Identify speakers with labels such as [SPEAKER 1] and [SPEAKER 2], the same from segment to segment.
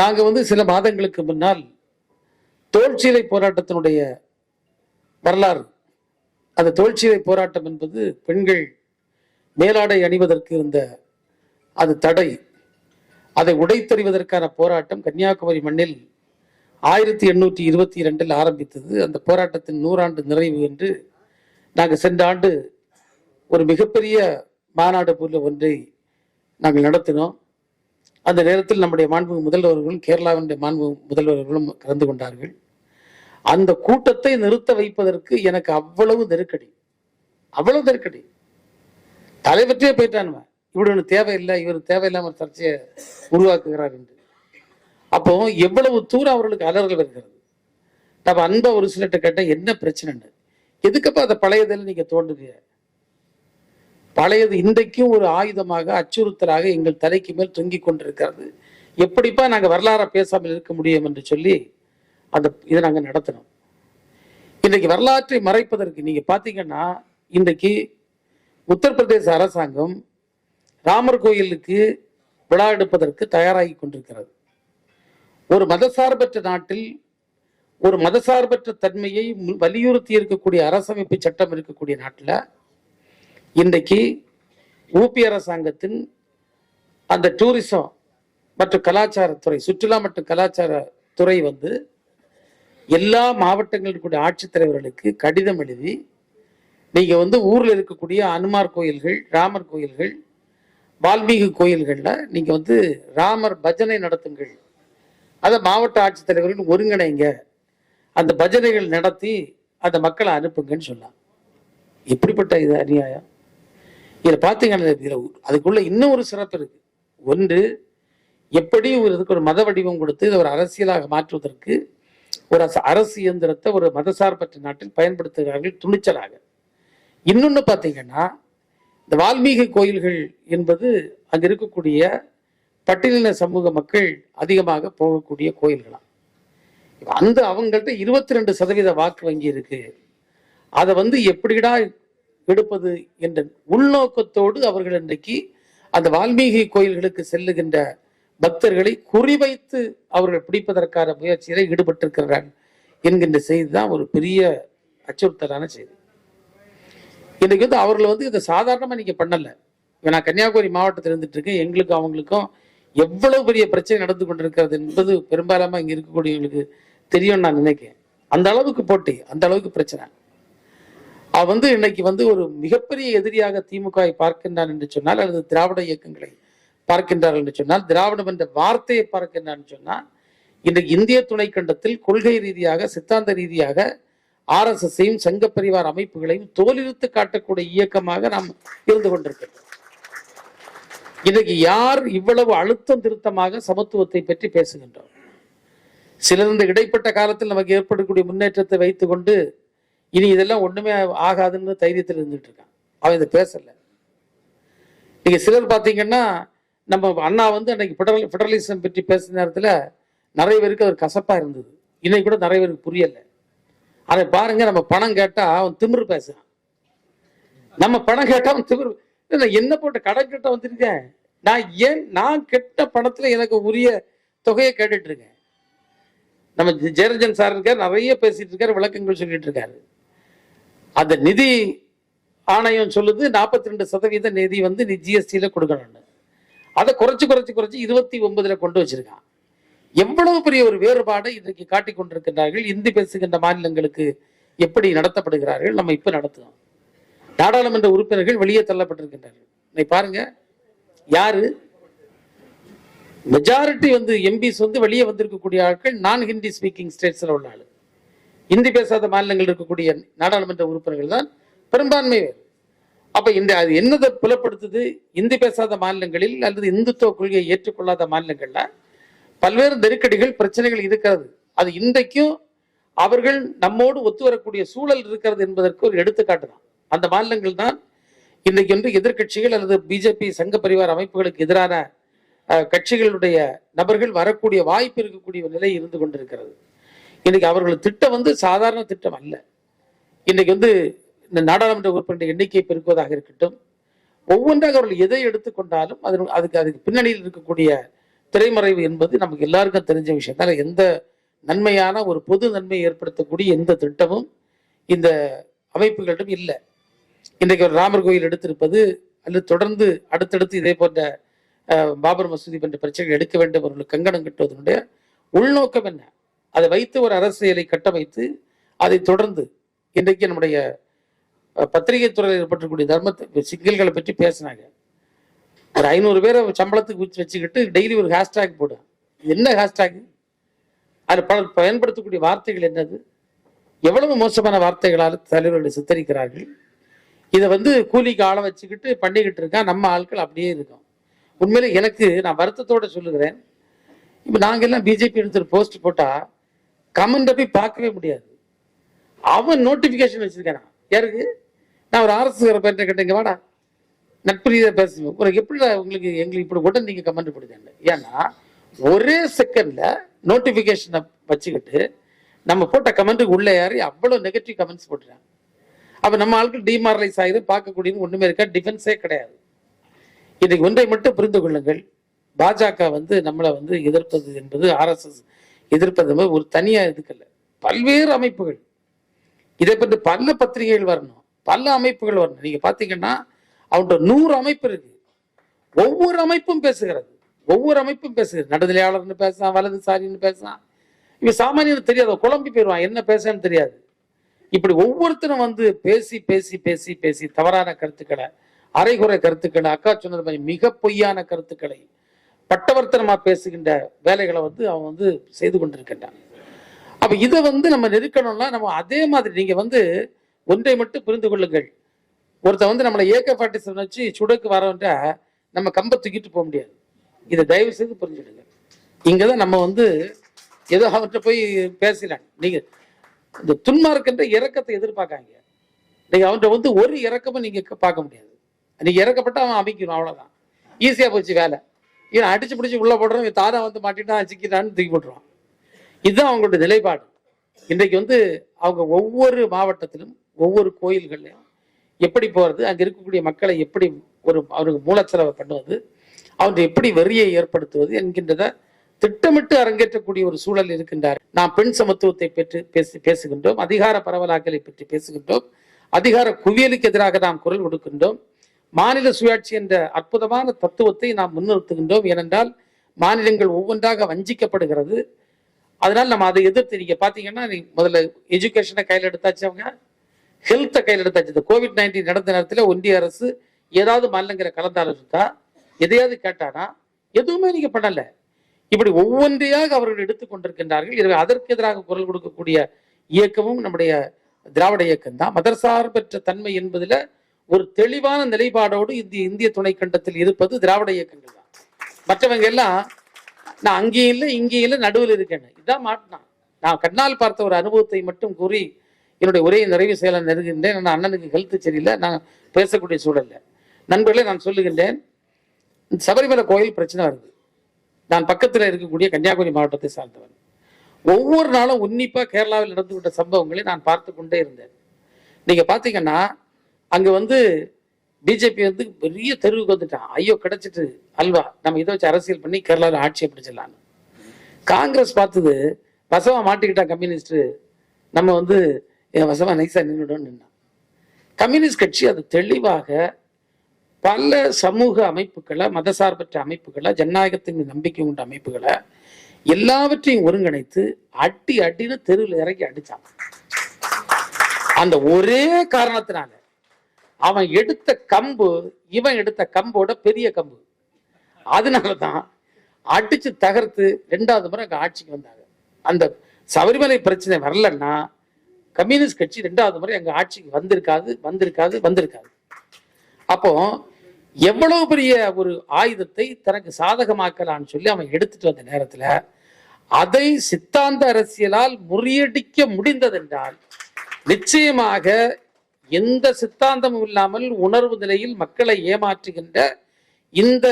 [SPEAKER 1] நாங்கள் வந்து சில மாதங்களுக்கு முன்னால் தோல்சீலை போராட்டத்தினுடைய வரலாறு. அந்த தோல்சீலை போராட்டம் என்பது பெண்கள் மேலாடை அணிவதற்கு இருந்த அது தடை. அதை உடைத்தறிவதற்கான போராட்டம் கன்னியாகுமரி மண்ணில் ஆயிரத்தி எண்ணூற்றி இருபத்தி இரண்டில் ஆரம்பித்தது. அந்த போராட்டத்தின் நூறாண்டு நிறைவு என்று நாங்கள் சென்ற ஆண்டு ஒரு மிகப்பெரிய மாநாடு போல ஒன்றை நாங்கள் நடத்தினோம். அந்த நேரத்தில் நம்முடைய மாண்பு முதல்வர்களும் கேரளாவினுடைய மாண்பு முதல்வர்களும் கலந்து கொண்டார்கள். அந்த கூட்டத்தை நிறுத்த வைப்பதற்கு எனக்கு அவ்வளவு நெருக்கடி. அவ்வளவு நெருக்கடி. தலைவற்றே போயிட்டானுவன் இவர் ஒன்று தேவையில்லை இவர் தேவையில்லாமல் சர்ச்சையை உருவாக்குகிறார் என்று. அப்போ எவ்வளவு தூரம் அவர்களுக்கு அலறல் வருகிறது. நம்ம அன்பா ஒரு சிலர்கிட்ட கேட்டால் என்ன பிரச்சனைன்னு. எதுக்கப்பா அந்த பழையதில் நீங்கள் தோன்றுறீங்க? பழையது இன்றைக்கும் ஒரு ஆயுதமாக அச்சுறுத்தலாக எங்கள் தலைக்கு மேல் தொங்கிக் கொண்டிருக்கிறது. எப்படிப்பா நாங்கள் வரலாற பேசாமல் இருக்க முடியும் என்று சொல்லி அந்த இதை நாங்கள் நடத்தினோம் இன்றைக்கு வரலாற்றை மறைப்பதற்கு நீங்கள் பார்த்தீங்கன்னா இன்றைக்கு உத்தரப்பிரதேச அரசாங்கம் ராமர் கோயிலுக்கு விழா எடுப்பதற்கு தயாராகி கொண்டிருக்கிறது. ஒரு மதசார்பற்ற நாட்டில் ஒரு மதசார்பற்ற தன்மையை வலியுறுத்தி இருக்கக்கூடிய அரசமைப்பு சட்டம் இருக்கக்கூடிய நாட்டில் இன்றைக்கு ஊபி அரசாங்கத்தின் அந்த டூரிசம் மற்றும் கலாச்சாரத்துறை சுற்றுலா மற்றும் கலாச்சார துறை வந்து எல்லா மாவட்டங்களில் இருக்கக்கூடிய ஆட்சித்தலைவர்களுக்கு கடிதம் எழுதி நீங்க வந்து ஊரில் இருக்கக்கூடிய அனுமார் கோயில்கள் ராமர் கோயில்கள் வால்மீகி கோயில்களில் நீங்க வந்து ராமர் பஜனை நடத்துங்கள். அதை மாவட்ட ஆட்சித்தலைவர்கள் ஒருங்கிணைங்க. அந்த பஜனைகள் நடத்தி அந்த மக்களை அனுப்புங்கன்னு சொல்லலாம் எப்படிப்பட்ட இது அநியாயம்? இதில் பார்த்தீங்கன்னா இதுல அதுக்குள்ள இன்னும் ஒரு சிறப்பு இருக்கு. ஒன்று எப்படி ஒரு இதுக்கு ஒரு மத வடிவம் கொடுத்து இதை ஒரு அரசியலாக மாற்றுவதற்கு ஒரு அரசு- அரசு இயந்திரத்தை ஒரு மதசார்பற்ற நாட்டில் பயன்படுத்துகிறார்கள் துணிச்சலாக. இன்னொன்று பார்த்தீங்கன்னா இந்த வால்மீகி கோயில்கள் என்பது அங்கே இருக்கக்கூடிய பட்டியலின சமூக மக்கள் அதிகமாக போகக்கூடிய கோயில்களாம். அந்த அவங்கள்ட்ட இருபத்தி ரெண்டு சதவீத வாக்கு வங்கி இருக்கு. அதை வந்து எப்படிடா எடுப்பது என்ற உள்நோக்கத்தோடு அவர்கள் இன்றைக்கு அந்த வால்மீகி கோயில்களுக்கு செல்லுகின்ற பக்தர்களை குறிவைத்து அவர்கள் பிடிப்பதற்கான முயற்சியில ஈடுபட்டிருக்கிறார்கள் என்கின்ற செய்தி தான் ஒரு பெரிய அச்சுறுத்தலான செய்தி. இன்னைக்கு வந்து அவர்களை வந்து இதை சாதாரணமா நீங்க பண்ணல. நான் கன்னியாகுமரி மாவட்டத்தில் இருந்துட்டு இருக்கேன் எங்களுக்கும் அவங்களுக்கும் எவ்வளவு பெரிய பிரச்சனை நடந்து கொண்டிருக்கிறது என்பது பெரும்பாலாம இங்க இருக்கக்கூடியவங்களுக்கு தெரியும் நான் நினைக்கிறேன். அந்த அளவுக்கு போட்டி அந்த அளவுக்கு பிரச்சனை. அவ வந்து இன்னைக்கு வந்து ஒரு மிகப்பெரிய எதிரியாக திமுகவை பார்க்கின்றான் என்று சொன்னால் அல்லது திராவிட இயக்கங்களை பார்க்கின்றார் என்று சொன்னால் திராவிடம் என்ற வார்த்தையை பார்க்கின்றான் சொன்னால் இன்றைக்கு இந்திய துணைக்கண்டத்தில் கொள்கை ரீதியாக சித்தாந்த ரீதியாக ஆர்எஸ்எஸ்ஸையும் சங்க பரிவார் அமைப்புகளையும் தோலிருத்து காட்டக்கூடிய இயக்கமாக நாம் இருந்து கொண்டிருக்கிறோம் இன்றைக்கு யார் இவ்வளவு அழுத்தம் திருத்தமாக சமத்துவத்தை பற்றி பேசுகின்றோம்? சிலர் இந்த இடைப்பட்ட காலத்தில் நமக்கு ஏற்படக்கூடிய முன்னேற்றத்தை வைத்துக்கொண்டு இனி இதெல்லாம் ஒண்ணுமே ஆகாதுன்னு தைரியத்தில் இருந்துட்டு இருக்கான். அவன் இதை பேசல. நீங்க சிலர் பார்த்தீங்கன்னா நம்ம அண்ணா வந்து அன்னைக்கு ஃபெடரல் ஃபெடரலிசம் பற்றி பேசுன நேரத்தில் நிறைய பேருக்கு அது கசப்பா இருந்தது. இன்னைக்கு கூட நிறைய பேருக்கு புரியல. அதை பாருங்க நம்ம பணம் கேட்டா அவன் திமிரு பேசுறான். நம்ம பணம் கேட்டா அவன் திமிரு நான் என்ன போட்ட கடன் கிட்ட வந்திருக்கேன் நான் ஏன் நான் கெட்ட பணத்துல எனக்கு உரிய தொகையை கேட்டுட்டு இருக்கேன். நம்ம ஜெ- ஜெயரஞ்சன் சார் இருக்கார் நிறைய பேசிட்டு இருக்காரு விளக்கங்கள் சொல்லிட்டு இருக்காரு. அந்த நிதி ஆணையம் சொல்லுது 42% ரெண்டு சதவீத நிதி வந்து நீ ஜிஎஸ்டியில கொடுக்கணும்னு. அதை குறைச்சு குறைச்சு குறைச்சு இருபத்தி ஒன்பதுல கொண்டு வச்சிருக்கான். எவ்வளவு பெரிய ஒரு வேறுபாடை இன்றைக்கு காட்டிக் கொண்டிருக்கின்றார்கள்? இந்தி பேசுகின்ற மாநிலங்களுக்கு எப்படி நடத்தப்படுகிறார்கள்? நம்ம இப்ப நடத்துவோம் நாடாளுமன்ற உறுப்பினர்கள் வெளியே தள்ளப்பட்டிருக்கின்றார்கள். இன்னைக்கு பாருங்க. யாரு? மெஜாரிட்டி வந்து எம்பிஸ் வந்து வெளியே வந்திருக்கக்கூடிய ஆட்கள் நான் ஹிந்தி ஸ்பீக்கிங் ஸ்டேட்ஸில் உள்ள ஆள். இந்தி பேசாத மாநிலங்கள் இருக்கக்கூடிய நாடாளுமன்ற உறுப்பினர்கள் தான் பெரும்பான்மை அப்ப இந்த அது என்னதை புலப்படுத்துது? இந்தி பேசாத மாநிலங்களில் அல்லது இந்துத்துவ கொள்கையை ஏற்றுக்கொள்ளாத மாநிலங்கள்ல பல்வேறு நெருக்கடிகள் பிரச்சனைகள் இருக்கிறது. அது இன்றைக்கும் அவர்கள் நம்மோடு ஒத்து வரக்கூடிய சூழல் இருக்கிறது என்பதற்கு ஒரு எடுத்துக்காட்டு தான். அந்த மாநிலங்கள் தான் இன்றைக்கு ஒன்று எதிர்க்கட்சிகள் அல்லது பிஜேபி சங்க பரிவார அமைப்புகளுக்கு எதிரான கட்சிகளுடைய நபர்கள் வரக்கூடிய வாய்ப்பு இருக்கக்கூடிய நிலை இருந்து கொண்டிருக்கிறது. இன்றைக்கு அவர்கள் திட்டம் வந்து சாதாரண திட்டம் அல்ல. இன்றைக்கு வந்து இந்த நாடாளுமன்ற உறுப்பினர் எண்ணிக்கை பெருக்குவதாக இருக்கட்டும். ஒவ்வொன்றாக அவர்கள் எதை எடுத்துக்கொண்டாலும் அது அதுக்கு அதுக்கு பின்னணியில் இருக்கக்கூடிய திரைமறைவு என்பது நமக்கு எல்லாருக்கும் தெரிஞ்ச விஷயம். அதனால் எந்த நன்மையான ஒரு பொது நன்மையை ஏற்படுத்தக்கூடிய எந்த திட்டமும் இந்த அமைப்புகளிடம் இல்லை. இன்றைக்கு ஒரு ராமர் கோயில் எடுத்திருப்பது அல்லது தொடர்ந்து அடுத்தடுத்து இதே போன்ற பாபர் மசூதி போன்ற பிரச்சனைகள் எடுக்க வேண்டும் அவர்களுக்கு கங்கணம் கட்டுவதனுடைய உள்நோக்கம் என்ன? அதை வைத்து ஒரு அரசியலை கட்டமைத்து அதை தொடர்ந்து இன்றைக்கு நம்முடைய பத்திரிகை துறையில் ஏற்பட்டக்கூடிய தர்மத்தை சிக்கல்களை பற்றி பேசினாங்க. ஒரு ஐநூறு பேரை சம்பளத்துக்கு வச்சு வச்சுக்கிட்டு டெய்லி ஒரு ஹேஷ்டேக் போடு. என்ன ஹேஷ்டேக்? அது பல பயன்படுத்தக்கூடிய வார்த்தைகள் என்னது? எவ்வளவு மோசமான வார்த்தைகளால் தலைவர்களை சித்தரிக்கிறார்கள்? இதை வந்து கூலிக்கு ஆளை வச்சுக்கிட்டு பண்ணிக்கிட்டு இருக்கா நம்ம ஆட்கள் அப்படியே இருக்கும். உண்மையிலே எனக்கு நான் வருத்தத்தோட சொல்லுகிறேன். இப்போ நாங்கள் எல்லாம் பிஜேபி எடுத்துட்டு போஸ்ட் போட்டால் கமெண்ட்டை போய் பார்க்கவே முடியாது. அவன் நோட்டிபிகேஷன் வச்சிருக்கான்? யாருக்கு? நான் ஒரு அரசு பேர்ட்ட கேட்டேங்க வாடா. நட்பு ரீதியாக பேசுவேன் உனக்கு எப்படி உங்களுக்கு எங்களுக்கு இப்படி கூட நீங்கள் கமெண்ட் போடுங்க ஏன்னா ஒரே செகண்ட்ல நோட்டிபிகேஷனை வச்சுக்கிட்டு நம்ம போட்ட கமெண்ட்டுக்கு உள்ளே ஏறி அவ்வளோ நெகட்டிவ் கமெண்ட்ஸ் போட்டுறாங்க. அப்போ நம்ம ஆளுக்கு டிமாரலைஸ் ஆகிது பார்க்கக்கூடியது ஒன்றுமே இருக்கா டிஃபென்ஸே கிடையாது. இன்னைக்கு ஒன்றை மட்டும் புரிந்து கொள்ளுங்கள். பாஜக வந்து நம்மளை வந்து எதிர்ப்பது என்பது ஆர்எஸ்எஸ் எதிர்ப்பது ஒரு தனியா இதுக்கல்ல. பல்வேறு அமைப்புகள். இதை பற்றி பல பத்திரிகைகள் வரணும். பல அமைப்புகள் வரணும். நீங்க பாத்தீங்கன்னா அவன்கிட்ட நூறு அமைப்பு இருக்கு. ஒவ்வொரு அமைப்பும் பேசுகிறது. ஒவ்வொரு அமைப்பும் பேசுகிறது. நடுநிலையாளர்னு பேசுறான் வலதுசாரின்னு பேசுகிறான் இவன் சாமானியனுக்கு தெரியாது. குழம்பி போயிடுவான். என்ன பேசன்னு தெரியாது. இப்படி ஒவ்வொருத்தரும் வந்து பேசி பேசி பேசி பேசி தவறான கருத்துக்களை அரைகுறை கருத்துக்களை அக்கா சொன்னது மாதிரி மிக பொய்யான கருத்துக்களை பட்டவர்த்தனமா பேசுகின்ற வேலைகளை வந்து அவன் வந்து செய்து கொண்டிருக்கின்றான். அப்ப இதை வந்து நம்ம நெருக்கணும்னா நம்ம அதே மாதிரி நீங்க வந்து ஒன்றை மட்டும் புரிந்து கொள்ளுங்கள். ஒருத்தன் வந்து நம்மளை ஏக ஃபார்ட்டி வச்சு சுடக்கு வரவன்ட்டா நம்ம கம்ப தூக்கிட்டு போக முடியாது. இதை தயவு செய்து புரிஞ்சுடுங்க இங்கதான் நம்ம வந்து ஏதோ அவர்கிட்ட போய் பேசலாம் நீங்க இந்த துன்மார்க்கின்ற இறக்கத்தை எதிர்பார்க்காங்க நீங்க அவன்கிட்ட வந்து ஒரு இறக்கமும் நீங்க பார்க்க முடியாது. நீங்கள் இறக்கப்பட்ட அவன் அமைக்கணும் அவ்வளவுதான். ஈஸியா போச்சு வேலை. இவன் அடிச்சு பிடிச்சு உள்ள போடுறோம் இவன் தாரா வந்து மாட்டிட்டான் சிக்கிட்டான்னு தூக்கி போட்டுருவான். இதுதான் அவங்களுடைய நிலைப்பாடு. இன்றைக்கு வந்து அவங்க ஒவ்வொரு மாவட்டத்திலும் ஒவ்வொரு கோயில்கள்லையும் எப்படி போறது அங்க இருக்கக்கூடிய மக்களை எப்படி ஒரு அவருக்கு மூலச்செலவை பண்ணுவது அவங்க எப்படி வெறியை ஏற்படுத்துவது என்கின்றத திட்டமிட்டு அரங்கேற்றக்கூடிய ஒரு சூழல் இருக்கின்றார். நாம் பெண் சமத்துவத்தை பெற்று பேசி பேசுகின்றோம் அதிகார பரவலாக்கலை பற்றி பேசுகின்றோம் அதிகார குவியலுக்கு எதிராக நாம் குரல் கொடுக்கின்றோம். மாநில சுயாட்சி என்ற அற்புதமான தத்துவத்தை நாம் முன்னிறுத்துகின்றோம். ஏனென்றால் மாநிலங்கள் ஒவ்வொன்றாக வஞ்சிக்கப்படுகிறது. அதனால் நம்ம அதை எதிர்த்து நீங்க பாத்தீங்கன்னா நீ முதல்ல எஜுகேஷனை கையில் எடுத்தாச்சு அவங்க. ஹெல்த்தை கையில் எடுத்தாச்சு. இந்த கோவிட் நைன்டீன் நடந்த நேரத்தில் ஒன்றிய அரசு ஏதாவது மாநிலங்களை கலந்தாலோசித்தா எதையாவது கேட்டானா? எதுவுமே நீங்க பண்ணல. இப்படி ஒவ்வொன்றையாக அவர்கள் எடுத்துக்கொண்டிருக்கின்றார்கள் எனவே அதற்கு எதிராக குரல் கொடுக்கக்கூடிய இயக்கமும் நம்முடைய திராவிட இயக்கம் தான் மதர்சார்பற்ற தன்மை என்பதுல ஒரு தெளிவான நிலைப்பாடோடு இந்திய இந்திய துணை கண்டத்தில் இருப்பது திராவிட இயக்கங்கள் தான். மற்றவங்க எல்லாம் நான் அங்கேயும் இல்லை இங்கேயும் இல்லை நடுவில் இருக்கேன் இதான் மாட்டினான் நான். கண்ணால் பார்த்த ஒரு அனுபவத்தை மட்டும் கூறி என்னுடைய உரையை நிறைவு செய்யலாம் நெருங்கின்றேன் நான் அண்ணனுக்கு ஹெல்த் சரியில்லை நான் பேசக்கூடிய சூழல்ல. நண்பர்களே நான் சொல்லுகின்றேன் சபரிமலை கோயில் பிரச்சனை வருது. நான் பக்கத்தில் இருக்கக்கூடிய கன்னியாகுமரி மாவட்டத்தை சார்ந்தவன். ஒவ்வொரு நாளும் உன்னிப்பாக கேரளாவில் நடந்து கொண்ட சம்பவங்களை நான் பார்த்து கொண்டே இருந்தேன். நீங்கள் பார்த்தீங்கன்னா அங்க வந்து பிஜேபி வந்து பெரிய தெருவுக்கு வந்துட்டான். ஐயோ கிடைச்சிட்டு. அல்வா நம்ம இதை வச்சு அரசியல் பண்ணி கேரளாவில் ஆட்சியை பிடிச்சிடலான்னு காங்கிரஸ் பார்த்தது வசவா மாட்டிக்கிட்டான் கம்யூனிஸ்ட் நம்ம வந்து என் வசமா நைஸா நின்றுடும் நின்னான். கம்யூனிஸ்ட் கட்சி அது தெளிவாக பல சமூக அமைப்புகளை மதசார்பற்ற அமைப்புகளை ஜனநாயகத்தின் நம்பிக்கை உண்ட அமைப்புகளை எல்லாவற்றையும் ஒருங்கிணைத்து அடி அடின்னு தெருவில் இறக்கி அடிச்சான் அந்த ஒரே காரணத்தினால அவன் எடுத்த கம்பு இவன் எடுத்த கம்போட பெரிய கம்பு. அதனாலதான் அடிச்சு தகர்த்து ரெண்டாவது முறை அங்க ஆட்சிக்கு வந்தாங்க. அந்த சபரிமலை பிரச்சனை வரலன்னா கம்யூனிஸ்ட் கட்சி ரெண்டாவது முறை அங்க ஆட்சிக்கு வந்திருக்காது வந்திருக்காது வந்திருக்காது. அப்போ எவ்வளவு பெரிய ஒரு ஆயுதத்தை தனக்கு சாதகமாக்கலாம்னு சொல்லி அவன் எடுத்துட்டு வந்த நேரத்துல அதை சித்தாந்த அரசியலால் முறியடிக்க முடிந்ததென்றால் நிச்சயமாக எந்த சித்தாந்தமும் இல்லாமல் உணர்வு நிலையில் மக்களை ஏமாற்றுகின்ற இந்த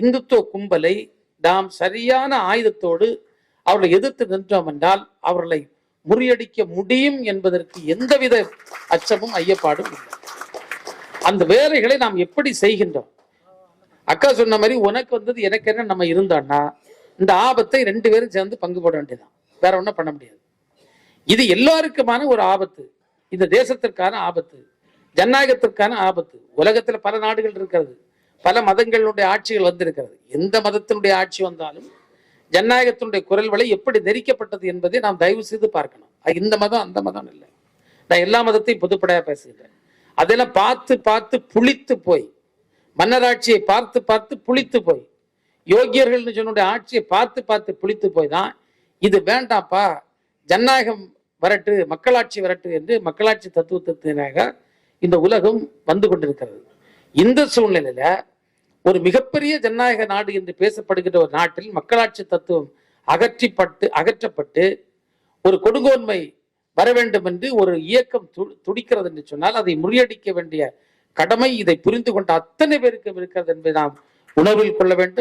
[SPEAKER 1] இந்துத்துவ கும்பலை நாம் சரியான ஆயுதத்தோடு அவர்களை எதிர்த்து நின்றோம் என்றால் அவர்களை முறியடிக்க முடியும் என்பதற்கு எந்தவித அச்சமும் ஐயப்பாடும் இல்லை. அந்த வேலைகளை நாம் எப்படி செய்கின்றோம்? அக்கா சொன்ன மாதிரி உனக்கு வந்தது எனக்கு என்ன நம்ம இருந்தோம்னா இந்த ஆபத்தை ரெண்டு பேரும் சேர்ந்து பங்கு போட வேண்டியதுதான். வேற ஒன்றும் பண்ண முடியாது. இது எல்லாருக்குமான ஒரு ஆபத்து. இந்த தேசத்திற்கான ஆபத்து ஜனநாயகத்திற்கான ஆபத்து உலகத்துல பல நாடுகள் இருக்கிறது பல மதங்களுடைய ஆட்சிகள் வந்திருக்கிறது. எந்த மதத்தினுடைய ஆட்சி வந்தாலும் ஜனநாயகத்தினுடைய குரல் வலை எப்படி நெரிக்கப்பட்டது என்பதை நாம் தயவு செய்து பார்க்கணும். இந்த மதம் அந்த மதம் இல்லை. நான் எல்லா மதத்தையும் பொதுப்படையாக பேசுகிறேன். அதெல்லாம் பார்த்து பார்த்து புளித்து போய் மன்னராட்சியை பார்த்து பார்த்து புளித்து போய் யோகியர்கள்னு சொன்னுடைய ஆட்சியை பார்த்து பார்த்து புளித்து போய் தான் இது வேண்டாம்ப்பா. ஜனநாயகம் வரட்டு மக்களாட்சி வரட்டு என்று மக்களாட்சி தத்துவத்தினாக இந்த உலகம் வந்து கொண்டிருக்கிறது. இந்த சூழ்நிலையில ஒரு மிகப்பெரிய ஜனநாயக நாடு என்று பேசப்படுகின்ற ஒரு நாட்டில் மக்களாட்சி தத்துவம் அகற்றிப்பட்டு அகற்றப்பட்டு ஒரு கொடுங்கோன்மை வர வேண்டும் என்று ஒரு இயக்கம் து- துடிக்கிறது என்று சொன்னால் அதை முறியடிக்க வேண்டிய கடமை இதை புரிந்து கொண்ட அத்தனை பேருக்கும் இருக்கிறது என்பதை நாம் உணர்வில் கொள்ள வேண்டும்.